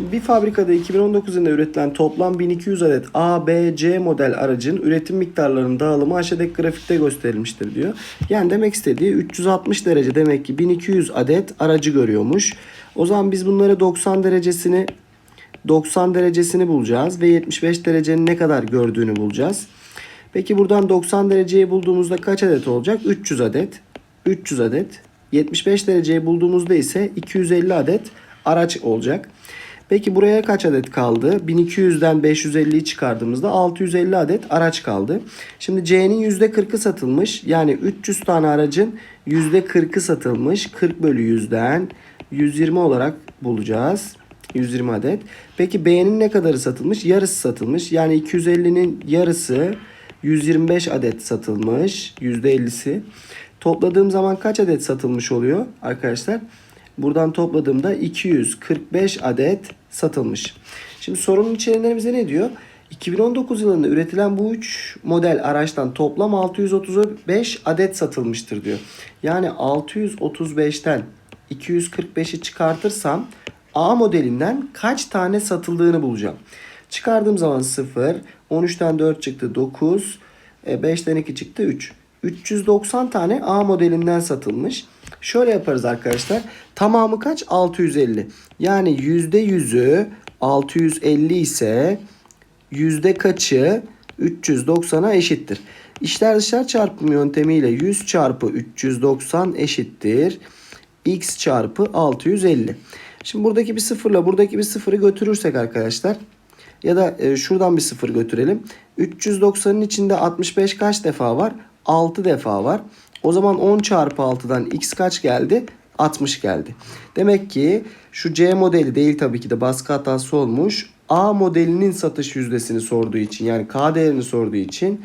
Şimdi bir fabrikada 2019 yılında üretilen toplam 1200 adet A, B, C model aracın üretim miktarlarının dağılımı aşağıdaki grafikte gösterilmiştir diyor. Yani demek istediği 360 derece demek ki 1200 adet aracı görüyormuş. O zaman biz bunları 90 derecesini 90 derecesini bulacağız ve 75 derecenin ne kadar gördüğünü bulacağız. Peki buradan 90 dereceyi bulduğumuzda kaç adet olacak? 300 adet. 300 adet. 75 dereceyi bulduğumuzda ise 250 adet araç olacak. Peki buraya kaç adet kaldı? 1200'den 550'yi çıkardığımızda 650 adet araç kaldı. Şimdi C'nin %40'ı satılmış. Yani 300 tane aracın %40'ı satılmış. 40 bölü 100'den 120 olarak bulacağız. 120 adet. Peki B'nin ne kadarı satılmış? Yarısı satılmış. Yani 250'nin yarısı 125 adet satılmış. %50'si. Topladığım zaman kaç adet satılmış oluyor arkadaşlar? Buradan topladığımda 245 adet satılmış. Şimdi sorunun içeriğinde bize ne diyor? 2019 yılında üretilen bu 3 model araçtan toplam 635 adet satılmıştır diyor. Yani 635'ten 245'i çıkartırsam A modelinden kaç tane satıldığını bulacağım. Çıkardığım zaman 0, 13'ten 4 çıktı 9, 5'ten 2 çıktı 3. 390 tane A modelinden satılmış. Şöyle yaparız arkadaşlar. Tamamı kaç? 650. Yani %100'ü 650 ise yüzde kaçı 390'a eşittir. İşler dışlar çarpımı yöntemiyle 100 çarpı 390 eşittir. x çarpı 650. Şimdi buradaki bir sıfırla buradaki bir sıfırı götürürsek arkadaşlar ya da e, şuradan bir sıfır götürelim. 390'ın içinde 65 kaç defa var? 6 defa var. O zaman 10 çarpı 6'dan x kaç geldi? 60 geldi. Demek ki şu C modeli değil tabii ki de baskı hatası olmuş. A modelinin satış yüzdesini sorduğu için yani K değerini sorduğu için